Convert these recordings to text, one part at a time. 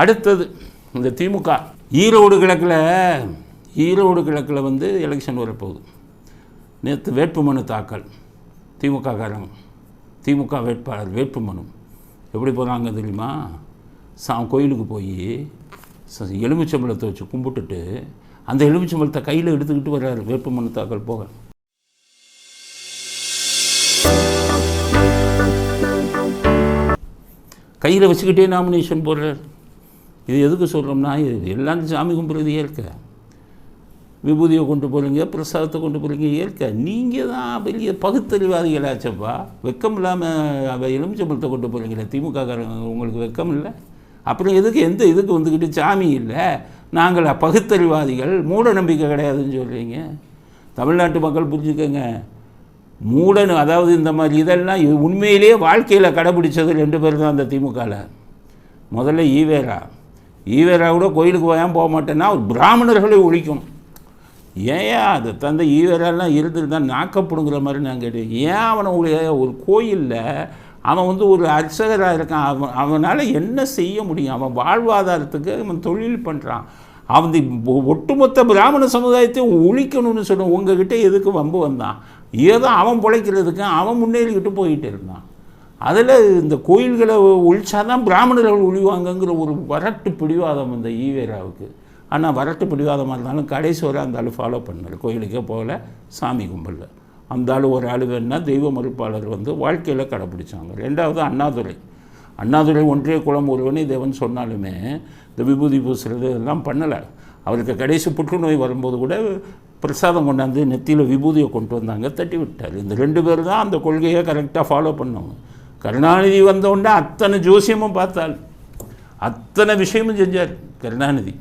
அடுத்தது இந்த திமுக. ஈரோடு கிழக்கில் ஈரோடு கிழக்கில் வந்து எலெக்ஷன் வரப்போகுது. நேற்று வேட்புமனு தாக்கல் திமுக காரங்க. திமுக வேட்பாளர் வேட்புமனு எப்படி போகிறாங்க தெரியுமா? சா கோயிலுக்கு போய் எலுமிச்சம்பழத்தை வச்சு கும்பிட்டுட்டு அந்த எலுமிச்சம்பழத்தை கையில் எடுத்துக்கிட்டு வர்றாரு வேட்புமனு தாக்கல் போக. கையில் வச்சுக்கிட்டே நாமினேஷன் போடுறாரு. இது எதுக்கு சொல்கிறோம்னா இது எல்லாம் சாமி கும்பிட்றது ஏற்க விபூதியை கொண்டு போகிறீங்க பிரசாதத்தை கொண்டு போகிறீங்க ஏற்க நீங்கள் தான் பெரிய பகுத்தறிவாதிகளாச்சப்பா வெக்கம் இல்லாமல் எலுமிச்சம்பழத்தை கொண்டு போகிறீங்களே திமுக காரங்க உங்களுக்கு வெக்கம் இல்லை? அப்புறம் எதுக்கு எந்த இதுக்கு வந்துக்கிட்டு சாமி இல்லை? நாங்கள் பகுத்தறிவாதிகள் மூட நம்பிக்கை கிடையாதுன்னு சொல்கிறீங்க தமிழ்நாட்டு மக்கள் புரிஞ்சுக்கோங்க. மூடன் அதாவது இந்த மாதிரி இதெல்லாம் உண்மையிலேயே வாழ்க்கையில் கடைபிடிச்சது ரெண்டு பேர் தான் அந்த திமுகவில் முதல்ல ஈவேரா. ஈவேரா கூட கோயிலுக்கு ஏன் போக மாட்டேன்னா அவர் பிராமணர்களை ஒழிக்கும். ஏன் அது தந்தை ஈவேராலாம் இருந்துட்டு தான் நாக்கப்படுங்கிற மாதிரி நான் கேட்டேன். ஏன் அவனை ஒரு ஒரு கோயிலில் அவன் வந்து ஒரு அர்ச்சகராக இருக்கான்? அவன் அவனால் என்ன செய்ய முடியும்? அவன் வாழ்வாதாரத்துக்கு அவன் தொழில் பண்ணுறான் அவன் ஒட்டுமொத்த பிராமண சமுதாயத்தை ஒழிக்கணும்னு சொன்ன உங்ககிட்ட எதுக்கு வம்பு வந்தான்? ஏதோ அவன் பிழைக்கிறதுக்கு அவன் முன்னேறிக்கிட்டு போயிட்டு இருந்தான். அதில் இந்த கோயில்களை ஒழிச்சாதான் பிராமணர்கள் ஒழிவாங்கங்கிற ஒரு வரட்டு பிடிவாதம் இந்த ஈவேராவுக்கு. ஆனால் வரட்டு பிடிவாதமாக இருந்தாலும் கடைசி வரை அந்த ஆள் ஃபாலோ பண்ணல. கோயிலுக்கே போகல சாமி கும்பலில் அந்த ஆள் ஒரு ஆள் வேணுன்னா தெய்வ மறுப்பாளர் வந்து வாழ்க்கையில் கடைப்பிடிச்சாங்க. ரெண்டாவது அண்ணாதுரை. அண்ணாதுரை ஒன்றிய குளம் ஒருவனே தேவன் சொன்னாலுமே இந்த விபூதி பூசுறது எல்லாம் பண்ணலை. அவருக்கு கடைசி புற்றுநோய் வரும்போது கூட பிரசாதம் கொண்டாந்து நெத்தியில் விபூதியை கொண்டு வந்தாங்க தட்டி விட்டார். இந்த ரெண்டு பேர் தான் அந்த கொள்கையை கரெக்டாக ஃபாலோ பண்ணவங்க. கருணாநிதி வந்தவுடனே அத்தனை ஜோசியமும் பார்த்தாள். அத்தனை விஷயமும் செஞ்சார் கருணாநிதி.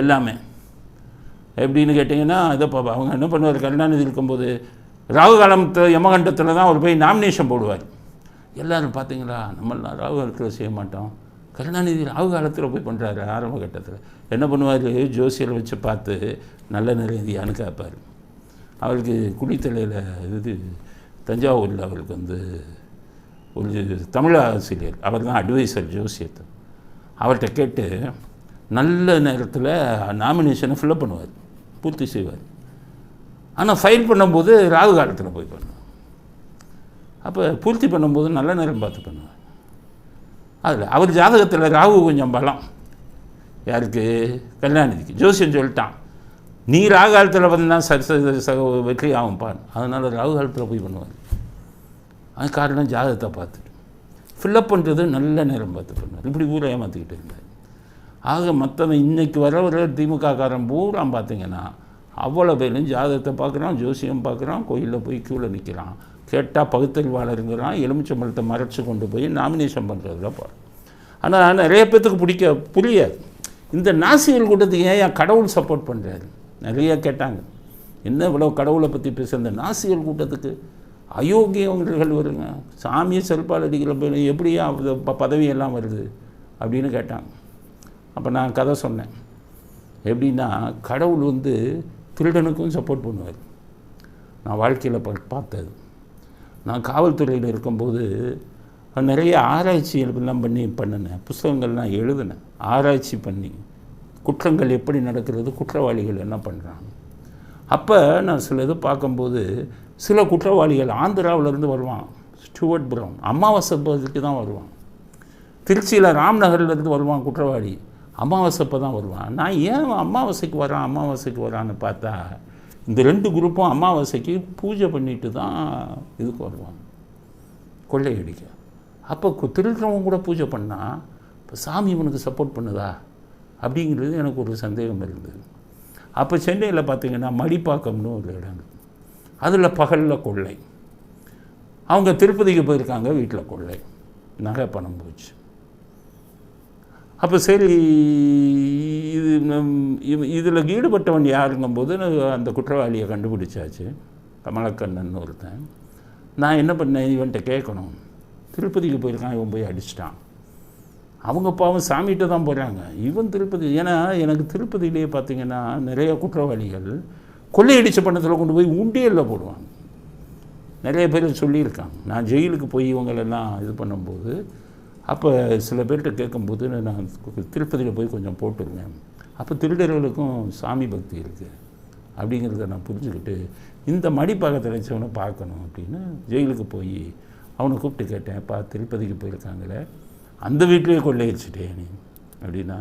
எல்லாமே. எப்படின்னு கேட்டிங்கன்னா இதை பாப்பா அவங்க என்ன பண்ணுவார்? கருணாநிதி இருக்கும்போது ராகு காலத்தில் யமகண்டத்தில் தான் அவர் போய் நாமினேஷன் போடுவார். எல்லோரும் பார்த்தீங்களா? நம்மளாம் ராகு காலத்தில் செய்ய மாட்டோம். கருணாநிதி ராகு காலத்தில் போய் பண்ணுறாரு ஆரம்ப கட்டத்தில். என்ன பண்ணுவார்? ஜோசியில் வச்சு பார்த்து நல்ல நிறைந்தியான்னு கேட்பார் அவருக்கு குடித்தலையில் இது தஞ்சாவூரில் அவருக்கு வந்து ஒரு தமிழ் ஆசிரியர். அவர் தான் அட்வைசர் ஜோசியத்தை. அவர்கிட்ட கேட்டு நல்ல நேரத்தில் நாமினேஷனை ஃபில்அப் பண்ணுவார். பூர்த்தி செய்வார். ஆனால் ஃபைல் பண்ணும்போது ராகு காலத்தில் போய் பண்ணுவார். அப்போ பூர்த்தி பண்ணும்போது நல்ல நேரம் பார்த்து பண்ணுவார். அதில் அவர் ஜாதகத்தில் ராகு கொஞ்சம் பலம். யாருக்கு? கல்யாணிக்கு. ஜோசியம் சொல்லிட்டான். நீ ராகு காலத்தில் வந்தால் சரி சக வெற்றி ஆகும்பான் அதனால் ராகு காலத்தில் போய் பண்ணுவார். அது காரணம் ஜாதகத்தை பார்த்துட்டு. ஃபில்லப் பண்ணுறது நல்ல நேரம் பார்த்து பண்ணார் இப்படி ஊரை ஏமாற்றிக்கிட்டு இருந்தார். ஆக மற்றவன் இன்னைக்கு வர வர திமுக காரன் பூரா பார்த்தீங்கன்னா அவ்வளோ பேரும் ஜாதகத்தை பார்க்குறான் ஜோசியம் பார்க்குறான் கோயிலில் போய் க்யூவில் நிற்கிறான் கேட்டால் பகுத்தறிவாளருங்கிறான் எலுமிச்சம்பழத்தை மறைச்சு கொண்டு போய் நாமினேஷன் பண்ணுறதுல பாரு ஆனால் நிறைய பேர்த்துக்கு பிடிக்க புரியாது. இந்த நாசிகள் கூட்டத்துக்கு ஏன் ஏன் கடவுள் சப்போர்ட் பண்ணுறாரு நிறைய கேட்டாங்க. என்ன இவ்வளோ கடவுளை பற்றி பேச இந்த நாசிகள் கூட்டத்துக்கு? அயோக்கியவர்கள் வருங்க. சாமியை செருப்பால் அடிக்கிற எப்படியா ப- பதவியெல்லாம் வருது அப்படின்னு கேட்டாங்க. அப்போ நான் கதை சொன்னேன். எப்படின்னா கடவுள் வந்து திருடனுக்கும் சப்போர்ட் பண்ணுவார். நான் வாழ்க்கையில் ப பார்த்தது. நான் காவல்துறையில் இருக்கும்போது நிறைய ஆராய்ச்சி எல்லாம் பண்ணி பண்ணினேன். புஸ்தகங்கள்லாம் எழுதினேன். ஆராய்ச்சி பண்ணி குற்றங்கள் எப்படி நடக்கிறது குற்றவாளிகள் என்ன பண்ணுறாங்க அப்போ நான் சில இது பார்க்கும்போது சில குற்றவாளிகள் ஆந்திராவிலேருந்து வருவான் ஸ்டூவர்ட் ப்ரௌன். அமாவாசை பகுதிக்கு தான் வருவான். திருச்சியில் ராம்நகர்லேருந்து வருவான் குற்றவாளி. அமாவாசைப்போ தான் வருவான். நான் ஏன் அமாவாசைக்கு வரான் அமாவாசைக்கு வரான்னு பார்த்தா இந்த ரெண்டு குரூப்பும் அமாவாசைக்கு பூஜை பண்ணிட்டு தான் இதுக்கு வருவாங்க கொள்ளையடிக்க அப்போ கு- கூட பூஜை பண்ணால் இப்போ சாமி இவனுக்கு சப்போர்ட் பண்ணுதா? அப்படிங்கிறது எனக்கு ஒரு சந்தேகம் இருந்தது. அப்போ சென்னையில் பார்த்தீங்கன்னா மடிப்பாக்கம்னு ஒரு இடம் இருக்குது அதில் பகலில் கொள்ளை. அவங்க திருப்பதிக்கு போயிருக்காங்க வீட்டில் கொள்ளை. நகை பணம் போச்சு. அப்போ சரி இது இதில் ஈடுபட்டவன் யாருங்கும்போது அந்த குற்றவாளியை கண்டுபிடிச்சாச்சு. கமலக்கண்ணன் ஒருத்தன். நான் என்ன பண்ணேன் இவன்கிட்ட கேட்கணும். திருப்பதிக்கு போயிருக்கான் இவன் போய் அடிச்சிட்டான். அவங்க பாவம் சாமிகிட்ட தான் போகிறாங்க இவன் திருப்பதி ஏன்னா எனக்கு திருப்பதியிலேயே பார்த்திங்கன்னா நிறைய குற்றவாளிகள் கொள்ளையடிச்ச பணத்தில் கொண்டு போய் உண்டியலில் போடுவாங்க. நிறைய பேர் சொல்லியிருக்காங்க. நான் ஜெயிலுக்கு போய் இவங்களெல்லாம் இது பண்ணும்போது அப்போ சில பேர்கிட்ட கேட்கும்போது நான் திருப்பதியில் போய் கொஞ்சம் போட்டிருந்தேன். அப்போ திருடர்களுக்கும் சாமி பக்தி இருக்குது அப்படிங்கிறத நான் புரிஞ்சுக்கிட்டு இந்த மடிப்பாக வச்சவனை பார்க்கணும் அப்படின்னு ஜெயிலுக்கு போய் அவனை கூப்பிட்டு கேட்டேன் பா திருப்பதிக்கு போயிருக்காங்களே. அந்த வீட்டிலேயே கொள்ளையடிச்சிட்டேன் நீ. அப்படின்னா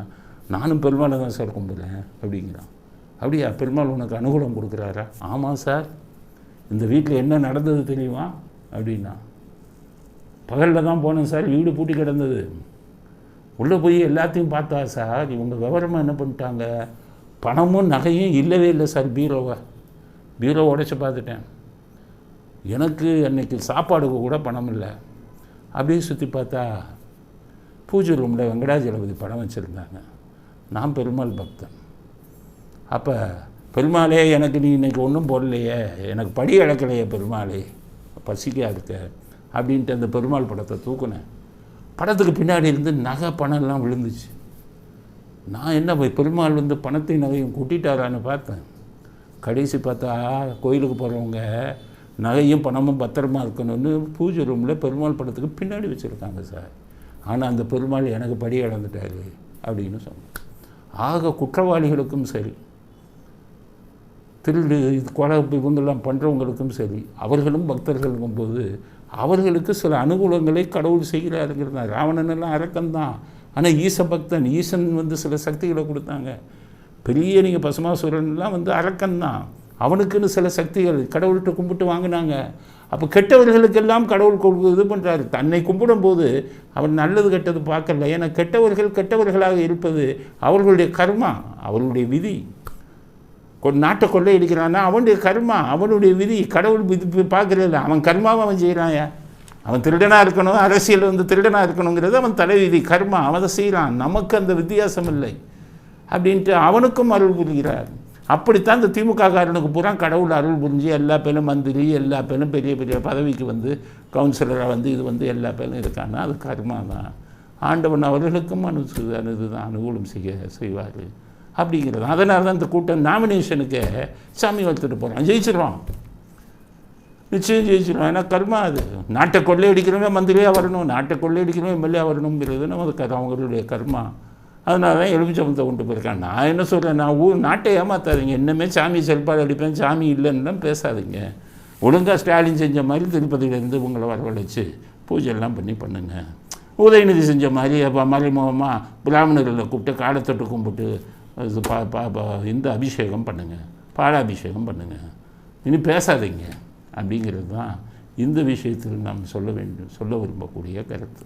நானும் பெருமாளை தான் சார் கும்பிடுறேன் அப்படிங்கிறான். அப்படியா? பெருமாள் உனக்கு அனுகூலம் கொடுக்குறாரா? ஆமாம் சார். இந்த வீட்டில் என்ன நடந்தது தெரியுமா? அப்படின்னா பகலில் தான் போனேன் சார். வீடு பூட்டி கிடந்தது. உள்ளே போய் எல்லாத்தையும் பார்த்தா சார் இவங்க விவரமாக என்ன பண்ணிட்டாங்க? பணமும் நகையும் இல்லவே இல்லை சார் பீரோவை. பீரோ உடைச்சி பார்த்துட்டேன். எனக்கு அன்னைக்கு சாப்பாடுக்கு கூட பணம் இல்லை. அப்படியே சுற்றி பார்த்தா பூஜை ரூமில் வெங்கடாஜலபதி படம் வச்சுருந்தாங்க. நான் பெருமாள் பக்தன். அப்போ பெருமாளே எனக்கு நீ இன்னைக்கு ஒன்றும் போடலையே எனக்கு படி இழக்கலையே பெருமாளே பசிக்காக இருக்க அப்படின்ட்டு அந்த பெருமாள் படத்தை தூக்குனேன். படத்துக்கு பின்னாடி இருந்து நகை பணம்லாம் விழுந்துச்சு. நான் என்ன போய் பெருமாள் வந்து பணத்தை நகையும் கூட்டிட்டாரான்னு பார்த்தேன். கடைசி பார்த்தா கோயிலுக்கு போகிறவங்க நகையும் பணமும் பத்திரமா இருக்கணும்னு பூஜை ரூமில் பெருமாள் படத்துக்கு பின்னாடி வச்சுருக்காங்க சார். ஆனால் அந்த பெருமாள் எனக்கு படி இழந்துட்டாரு அப்படின்னு சொன்னேன் ஆக குற்றவாளிகளுக்கும் சரி திருடு இது கொலை இவங்கெல்லாம் பண்ணுறவங்களுக்கும் சரி அவர்களும் பக்தர்களுக்கும் போது அவர்களுக்கு சில அனுகூலங்களை கடவுள் செய்கிறாருங்கிறது ராவணன் எல்லாம் அரக்கன்தான். ஆனால் ஈச பக்தன் ஈசன் வந்து சில சக்திகளை கொடுத்தாங்க. பெரிய நீங்கள் பசுமாசுரன்லாம் வந்து அரக்கந்தான் அவனுக்குன்னு சில சக்திகள் கடவுள்கிட்ட கும்பிட்டு வாங்கினாங்க. அப்போ கெட்டவர்களுக்கெல்லாம் கடவுள் கொடு இது பண்ணுறாரு தன்னை கும்பிடும்போது அவன் நல்லது கெட்டது பார்க்கல. ஏன்னா கெட்டவர்கள் கெட்டவர்களாக இருப்பது அவர்களுடைய கர்மா அவர்களுடைய விதி. கொ- நாட்டை கொள்ளையடிக்கிறான்னா அவனுடைய கர்மா அவனுடைய விதி கடவுள் விதி பார்க்கறதில்ல. அவன் கர்மாவை அவன் செய்கிறாயா அவன் திருடனாக இருக்கணும் அரசியல் வந்து திருடனாக இருக்கணுங்கிறது அவன் தலைவிதி கர்மா. அவன் அதை செய்கிறான். நமக்கு அந்த வித்தியாசம் இல்லை. அப்படின்ட்டு அவனுக்கும் அருள் புரிகிறார். அப்படித்தான் இந்த திமுக காரனுக்கு பூரா கடவுள் அருள் புரிஞ்சு எல்லா பேரும் மந்திரி எல்லா பேரும் பெரிய பெரிய பதவிக்கு வந்து கவுன்சிலராக வந்து இது வந்து எல்லா பேரும் இருக்கான்னா அது கர்மா தான் ஆண்டவன் அவர்களுக்கும் அனு இதுதான் அனுகூலம் செய்ய செய்வார். அப்படிங்கிறது. அதனால தான் இந்த கூட்டம் நாமினேஷனுக்கு சாமி வளர்த்துட்டு போகிறான் ஜெயிச்சிருவான் நிச்சயம் ஜெயிச்சிருவான் ஏன்னா கர்மா அது. நாட்டை கொள்ளையடிக்கிறவங்க மந்திரியாக வரணும். நாட்டை கொள்ளையடிக்கிறவங்க எம்எல்ஏ வரணுங்கிறது நமக்கு அது அவங்களுடைய கர்மா. அதனால தான் எலுமிச்சம்பத்தை கொண்டு போயிருக்கான் நான் என்ன சொல்கிறேன் நான் ஊர் நாட்டை ஏமாத்தாதீங்க. இன்னுமே சாமி செல்பாடு அடிப்பேன். சாமி இல்லைன்னுலாம் பேசாதீங்க. ஒழுங்காக ஸ்டாலின் செஞ்ச மாதிரி திருப்பதியிலேருந்து உங்களை வரவழைச்சு பூஜையெல்லாம் பண்ணி பண்ணுங்கள் உதயநிதி செஞ்ச மாதிரி அப்போ மறைமுகமாக பிராமணர்களை கூப்பிட்டு காலத்தொட்டு கும்பிட்டு இந்த அபிஷேகம் பண்ணுங்கள் பாலாபிஷேகம் பண்ணுங்கள் இனி பேசாதீங்க. அப்படிங்கிறது தான் இந்த விஷயத்தில் நாம் சொல்ல வேண்டும் சொல்ல விரும்பக்கூடிய கருத்து.